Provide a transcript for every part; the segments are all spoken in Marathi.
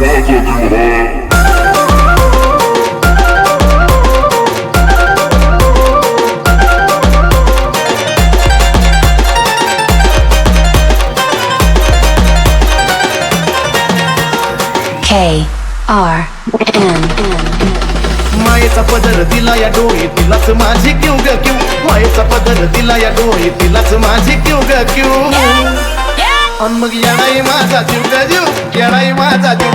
mother do her. K R N. मायेचा पदर दिला या क्यू ग क्यू मायेचा पदर दिला या डोळे तिलाच माझी क्यू ग क्यू अन मग येणाई माझा जीव ग जीव येणाई माझा जीव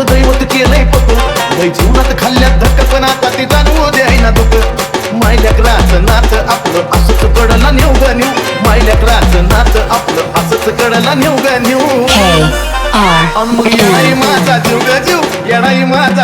माझं दैवत केलंय पटून लय जीवनात खाल्ल्यात धक्क पण आता ते जाणवू द्यायना दुख. मायल्याकराच नाच आपलं असंच कडला नेऊ ग नेऊ. मायल्याकराच नाच आपलं असंच कडला नेऊ ग नेऊ. माझा जीव ग जीव येणारी माझा